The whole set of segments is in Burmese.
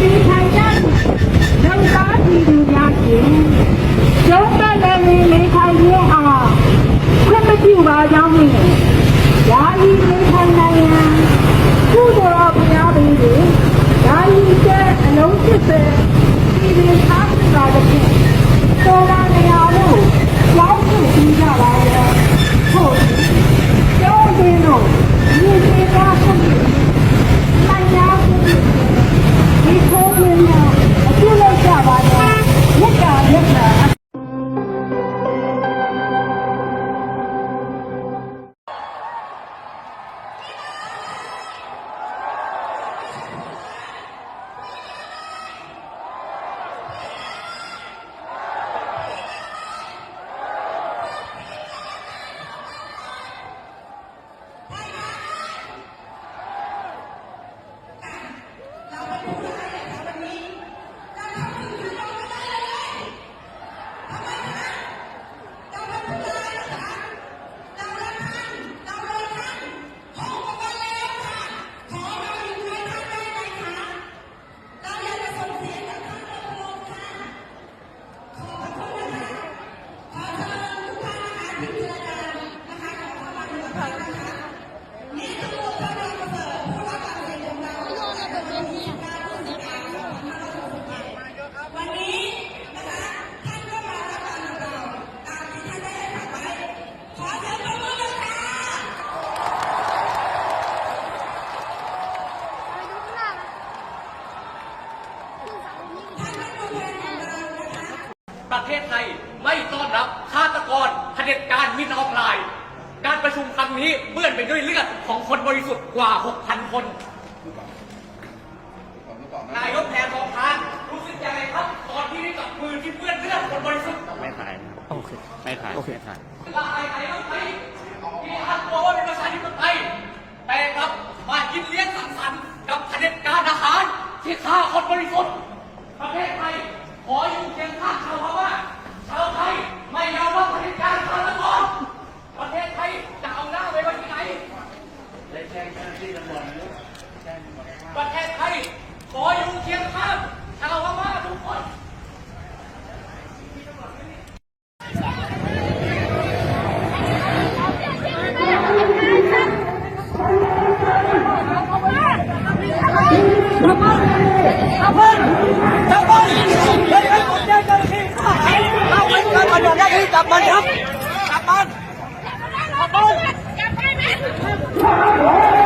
ဒီထိုင်ကြလုံသားပြည်သူများရှင်ရုံးတဲ့လည်းနေထိုင်ရအောင်ခွင့်မပြုပါကြောင်းဖြင့်ယာယီနေထိုင်နိုင်ရန်ကုသိုလ်တော်ဘုရားပင်ကိုယာယီတဲ့အလုံးစစ်စဲပြည်သူသားစွာတဲ့တော်လာနေရာလို့ เผด็จการมินออฟไลน์การประชุมครั้งนี้เปื้อนไปด้วยเลือดของคนบริสุทธิ์กว่า 6,000 คน นายกแพทองทานรู้สึกยังไงครับตอนที่ได้จับมือที่เปื้อนเลือดคนบริสุทธิ์ไม่ถ่ายโอเค ไม่ถ่าย โอเคถ่ายละอายใครบ้างไหมที่อ้างตัวว่าเป็นประชาธิปไตย จับมันครับ จับมันจับมัน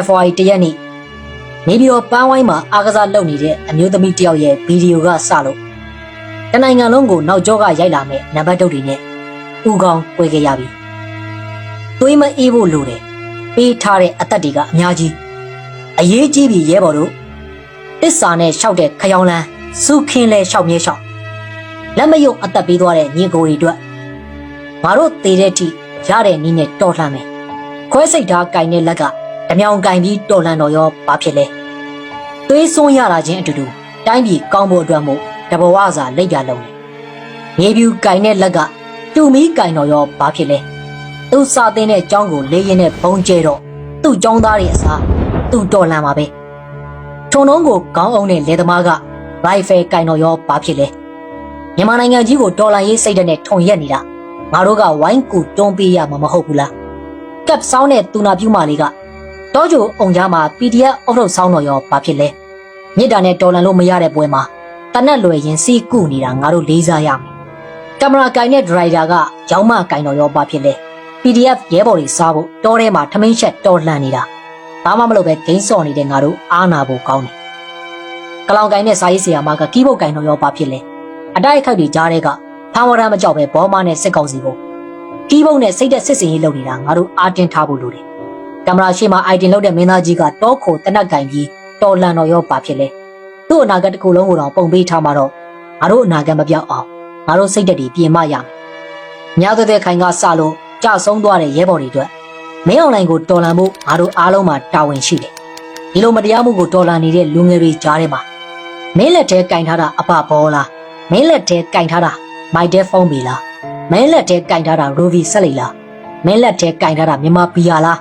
ဖေဖော်ဝါရီတရက်နေ့နေပြည်တော်ပန်းဝိုင်းမှာအားကစားလုပ်နေတဲ့အမျိုးသမီးတစ်ယောက်ရဲ့ဗီဒီယိုကစလို့တနိုင်ငံလုံးကိုနောက်ကျောကရိုက်လာမဲ့နံပါတ်တုတ်တွေနဲ့ဥကောင်းပွဲခဲ့ရပြီ။သွေးမအေးဖို့လိုတယ်။ပေးထားတဲ့အသက်တွေကအများကြီးအရေးကြီးပြီရဲဘော်တို့တစ္ဆာနဲ့ရှောက်တဲ့ခရောင်လန်းစုခင်းလဲရှောက်မြဲရှောက်လက်မယုံအသက်ပေးသွားတဲ့ညီကိုတွေအတွက်ငါတို့သေးတဲ့အထိရတဲ့နည်းနဲ့တော်လှန်မယ်။ခွဲစိတ်ထားကင်တဲ့လက်က ဓမြောင်ကင်ပြီးတော်လှန်တော်ရောဘာဖြစ်လဲ။သွေးစွန်းရတာချင်းအတူတူတိုင်းပြည်ကောင်းဖို့အတွက်မို့တဘဝစာလက်ပြလုံးတယ်။မြေပြူကင်တဲ့လက်ကတူမီကင်တော်ရောဘာဖြစ်လဲ။သူ့စာသင်တဲ့အကြောင်းကိုလေးရင်နဲ့ဘုံကျဲတော့သူ့ចောင်းသားတွေအစားသူ့တော်လှန်ပါပဲ။ထုံလုံးကိုခေါင်းအောင်တဲ့လေသမားကရိုင်ဖယ်ကင်တော်ရောဘာဖြစ်လဲ။မြန်မာနိုင်ငံကြီးကိုဒေါ်လာရေးစိတ်ဓာတ်နဲ့ထုံရက်နေတာငါတို့ကဝိုင်းကူတွန်းပေးရမှာမဟုတ်ဘူးလား။ကပ်ဆောင်းတဲ့တူနာပြူမာလေးက တောကျိုအုံကြားမှာ PDF အုပ်ထုတ်ဆောင်းတော်ရောဘာဖြစ်လဲမြစ်တာနဲ့တော်လန်လို့မရတဲ့ပွဲမှာတနက်လွယ်ရင်စီးကုနေတာငါတို့လေးစားရမယ်ကင်မရာကင်တဲ့ဒရိုက်တာကရောင်းမကင်တော်ရောဘာဖြစ်လဲ PDF ရဲဘော်တွေစားဖို့တောထဲမှာထမင်းချက်တော်လှန်နေတာဘာမှမလုပ်ပဲဂိမ်းစော်နေတဲ့ငါတို့အားနာဖို့ကောင်းတယ်ကလောင်ကိုင်းနဲ့စာရေးဆရာမကကီးဘုတ်ကိုင်းတော့ရောပါဖြစ်လဲအတိုက်အခိုက်တွေကြားတဲ့ကဖမ်းဝရမ်းမကြောက်ပဲဘောမနဲ့စစ်ကောင်စီကိုကီးဘုတ်နဲ့စိတ်သက်စစ်စင်ရေးလုပ်နေတာငါတို့အားတင်းထားဖို့လိုတယ် ကင်မရာရှေ့မှာအိုင်တင်လုပ်တဲ့မင်းသားကြီးကတောခိုတနက်ကင်ပြီးတော်လန်တော့ရောပါဖြစ်လဲသူ့အနာဂတ်တစ်ခုလုံးကိုတော့ပုံပေးထားမှာတော့ငါတို့အနာဂတ်မပြောက်အောင်ငါတို့စိတ်သက်တွေပြင်မရမယ်မြားတဲ့ခိုင်ကစလို့ကြဆုံးသွားတဲ့ရဲဘော်တွေအတွက်မင်းအွန်လိုင်းကိုတော်လန်ဖို့ငါတို့အားလုံးမှာတာဝန်ရှိတယ်ဒီလိုမတရားမှုကိုတော်လန်နေတဲ့လူငယ်တွေကြားထဲမှာမင်းလက်ထဲကင်ထားတာအပဘောလားမင်းလက်ထဲကင်ထားတာမိုက်တဲဖုန်းပြီလားမင်းလက်ထဲကင်ထားတာရိုဗီဆက်လီလားမင်းလက်ထဲကင်ထားတာမြန်မာပီယာလား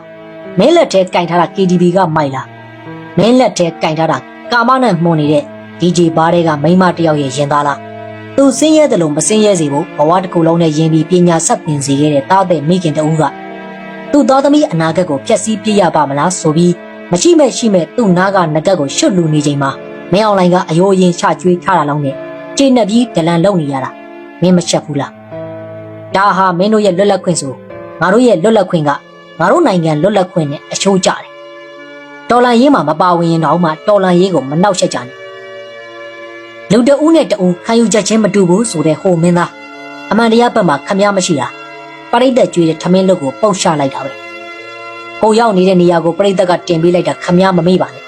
မင်းလက်ထဲကင်ထားတာ KDB ကမိုက်လားမင်းလက်ထဲကင်ထားတာကာမနဲ့မှုန်နေတဲ့ DJ ဘားတွေကမိန်းမတစ်ယောက်ရဲ့ရင်သားလားသူစင်းရဲတယ်လို့မစင်းရဲစေဖို့ဘဝတစ်ခုလုံးနဲ့ယင်ပြီးပညာဆက်သင်စေခဲ့တဲ့တားတဲ့မိခင်တဦးကသူ့သားသမီးအနာဂတ်ကိုဖျက်ဆီးပြရပါမလားဆိုပြီးမရှိမဲ့ရှိမဲ့သူ့နားကငကက်ကိုရှွတ်လူနေချိန်မှာမင်းအောင်လိုင်ကအယိုးအရင်ချကျွေးထားတာလောက်နဲ့ကျေနပ်ပြီးဒလန်လုံနေရတာမင်းမချက်ဘူးလားဒါဟာမင်းတို့ရဲ့လွတ်လပ်ခွင့်ဆိုငါတို့ရဲ့လွတ်လပ်ခွင့်က ငါတို့နိုင်ငံလွတ်လပ်ခွင့်နဲ့အချိုးကျတယ်တော်လန်ရေးမှာမပါဝင်ရင်တော့မှတော်လန်ရေးကိုမနှောက်ယှက်ကြနဲ့လူတဦးနဲ့တဦးခံယူချက်ချင်းမတူဘူးဆိုတဲ့ဟိုမင်းသားအမှန်တရားဘက်မှာခမည်းမရှိတာပရိသတ်ကြွေးတဲ့ထမင်းလုတ်ကိုပုတ်ချလိုက်တာပဲကိုရောက်နေတဲ့နေရာကိုပရိသတ်ကတင်ပေးလိုက်တာခမည်းမမေ့ပါနဲ့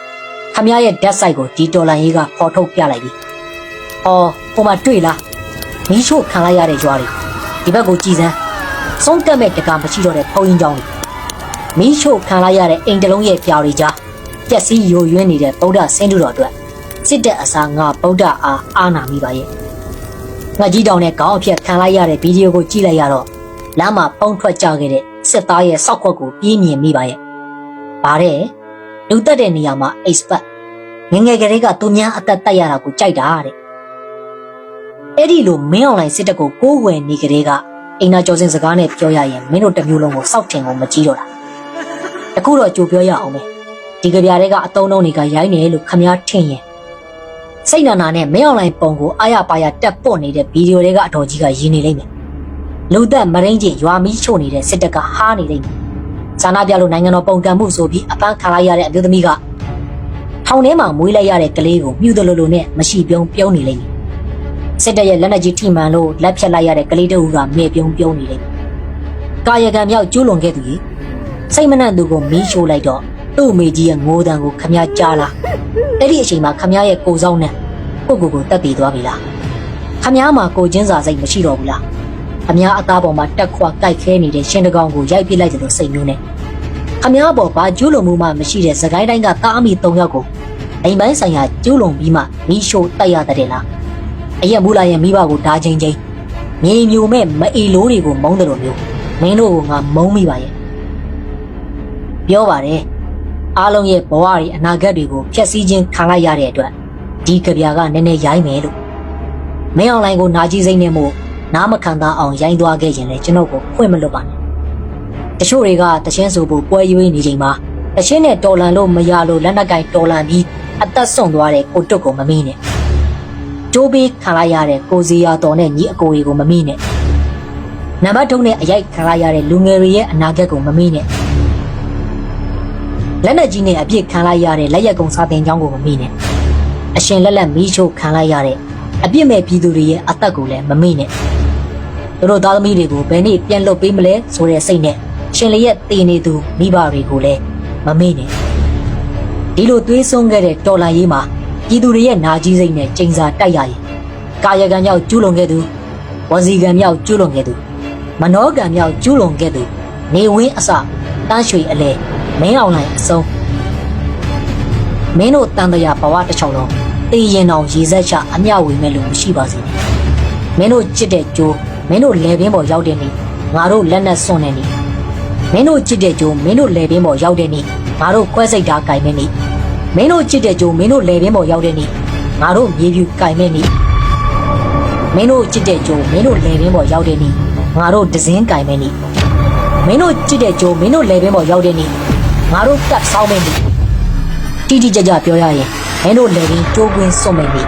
ခမရရဲ့ဓာတ်ဆိုင်ကိုဒီဒေါ်လာရေးကဖော်ထုတ်ပြလိုက်ပြီ။အော်ဟိုမှာတွေ့လား။မီးရှို့ခံလိုက်ရတဲ့ကြွားတွေဒီဘက်ကိုကြည်စမ်း။ဆုံးကတ်မဲ့တကမရှိတော့တဲ့ဖုံးရင်ကြောင်းတွေ မီးရှို့ခံလိုက်ရတဲ့အိမ်တလုံးရဲ့ပြာတွေကြားပြက်စီးယိုယွင်းနေတဲ့ဗုဒ္ဓဆင်းတုတော်အတွက်စစ်တပ်အစားငါဗုဒ္ဓအားအာနာမိပါရဲ့။ငါကြီးတောင်နဲ့ခေါင်းအဖြတ်ခံလိုက်ရတဲ့ဗီဒီယိုကိုကြည့်လိုက်ရတော့လမ်းမှာပုံထွက်ကြခဲ့တဲ့စစ်သားရဲ့စောက်ခွက်ကိုပြေးမြင်မိပါရဲ့။ဗါတဲ့လူတက်တဲ့နေရာမှာ expert ငယ်ငယ်ကလေးကသူများအသက်တက်ရတာကိုကြိုက်တာတဲ့အဲ့ဒီလိုမင်းအွန်လိုင်းစစ်တပ်ကိုကိုးဝယ်နေကလေးကအိမ်နာကျော်စင်စကားနဲ့ပြောရရင်မင်းတို့တစ်မျိုးလုံးကိုစောက်ထင်ကိုမကြည့်တော့တာ အခုတော့ကြိုပြောရအောင်မယ်ဒီကြပြားတွေကအတုံးတုံးတွေကရိုင်းနေလို့ခမားထင်ရင်စိတ်နာနာနဲ့မင်းအွန်လိုင်းပုံကိုအားရပါရတက်ပွတ်နေတဲ့ဗီဒီယိုတွေကအတော်ကြီးကရင်းနေလိမ့်မယ်လူသက်မရင်းချင်းရွာမီးချို့နေတဲ့စစ်တပ်ကဟားနေလိမ့်မယ်ဇာနာပြလို့နိုင်ငံတော်ပုံကံမှုဆိုပြီးအပန်းခံလိုက်ရတဲ့အမျိုးသမီးကထောင်ထဲမှာမွေးလိုက်ရတဲ့ကလေးကိုမြူတယ်လို့လို့နဲ့မရှိပြုံးပြုံးနေလိမ့်မယ်။စစ်တပ်ရဲ့လက်နက်ကြီးထိမှန်လို့လက်ဖြတ်လိုက်ရတဲ့ကလေးတအူကမြေပြုံးပြုံးနေလိမ့်မယ်။ကာယကံမြောက်ကျူးလွန်ခဲ့သူကြီး စိတ်မနှံ့သူကိုမီးရှို့လိုက်တော့သူ့အမေကြီးရဲ့ငိုးတံကိုခမည်းကြားလား။အဲ့ဒီအချိန်မှာခမည်းရဲ့ကိုစောင်းနဲ့ကိုကိုကိုတက်တည်သွားပြီလား။ခမည်းမှာကိုချင်းစာစိတ်မရှိတော့ဘူးလား။ခမည်းအသားပေါ်မှာတက်ခွာကြိုက်ခဲနေတဲ့ရှင်တကောင်ကိုရိုက်ပစ်လိုက်တယ်လို့စိတ်မျိုးနဲ့ခမည်းပေါ်ဘာကျူးလွန်မှုမှမရှိတဲ့စကိုင်းတိုင်းကတားအမိ၃ယောက်ကိုအိမ်ပိုင်းဆိုင်ရာကျူးလွန်ပြီးမှမီးရှို့တိုက်ရတဲ့လားအရက်မူလာရဲ့မိဘကိုဓာချင်းချင်းမြေမျိုးမဲ့မအီလိုးတွေကိုမုန်းတယ်လို့မျိုးမင်းတို့ကငါမုန်းမိပါရဲ့ ပြောပါတယ်အားလုံးရဲ့ဘဝတွေအနာဂတ်တွေကိုဖျက်ဆီးခြင်းခံလိုက်ရတဲ့အတွက်ဒီကြပြာကနည်းနည်းရိုင်းမယ်လို့မင်းအွန်လိုင်းကိုနာကြီးစိမ့်နေမှုနားမခံသားအောင်ရိုင်းသွားခဲ့ရင်လည်းကျွန်တော်ကိုဖွင့်မလွတ်ပါနဲ့တချို့တွေကတချင်းဆိုဖို့ပွဲရွေးနေချိန်မှာတချင်းနဲ့တော်လန်လို့မရလို့လက်နက်ကင်တော်လန်ပြီးအသက်ဆုံးသွားတဲ့ကိုတွတ်ကိုမမီးနဲ့ကျိုးပေးခံလိုက်ရတဲ့ကိုစီယာတော်နဲ့ညီအကိုတွေကိုမမီးနဲ့နံပါတ်3နဲ့အရိုက်ခံလိုက်ရတဲ့လူငယ်တွေရဲ့အနာဂတ်ကိုမမီးနဲ့ လက်နက်ကြီးနဲ့အပြစ်ခံလိုက်ရတဲ့လက်ရက်ကုံစာတင်ကြောင်းကိုမမီးနဲ့အရှင်လက်လက်မီးချို့ခံလိုက်ရတဲ့အပြစ်မဲ့ပြည်သူတွေရဲ့အသက်ကိုလည်းမမီးနဲ့သူတို့သားသမီးတွေကိုဘယ်နေ့ပြန်လွတ်ပေးမလဲဆိုတဲ့စိတ်နဲ့ရှင်လေးရဲ့တည်နေသူမိဘတွေကိုလည်းမမေ့နဲ့ဒီလိုသွေးဆုံးခဲ့တဲ့တော်လန်ရေးမှာပြည်သူတွေရဲ့နာကြီးစိတ်နဲ့ကျိန်စာတိုက်ရရင်ကာယကံမြောက်ကျူးလွန်ခဲ့သူဝစီကံမြောက်ကျူးလွန်ခဲ့သူမနောကံမြောက်ကျူးလွန်ခဲ့သူနေဝင်းအစတန်းရွှေအလဲ မင်းအောင်လိုင်အစုံမင်းတို့တန်တရာဘဝတစ်ချောင်းလုံးတည်ရင်အောင်ရေဆက်ချအမျှဝေမဲ့လို့မရှိပါစေနဲ့မင်းတို့ချစ်တဲ့ကြိုးမင်းတို့လေပင်ပေါ်ရောက်တဲ့နေ့ငါတို့လက်နဲ့စွန့်တဲ့နေ့မင်းတို့ချစ်တဲ့ကြိုးမင်းတို့လေပင်ပေါ်ရောက်တဲ့နေ့ငါတို့ခွဲစိတ်ဓာတ်ကင်မဲ့နေ့မင်းတို့ချစ်တဲ့ကြိုးမင်းတို့လေပင်ပေါ်ရောက်တဲ့နေ့ငါတို့မြေပြူကင်မဲ့နေ့မင်းတို့ချစ်တဲ့ကြိုးမင်းတို့လေပင်ပေါ်ရောက်တဲ့နေ့ငါတို့ဒဇင်းကင်မဲ့နေ့မင်းတို့ချစ်တဲ့ကြိုးမင်းတို့လေပင်ပေါ်ရောက်တဲ့နေ့ ငါတို့ကတ်ဆောင်းမဲ့နေ့တိတိကျကျပြောရရင်မင်းတို့လေပင်ကြိုးကွင်းစွန့်မဲ့နေ့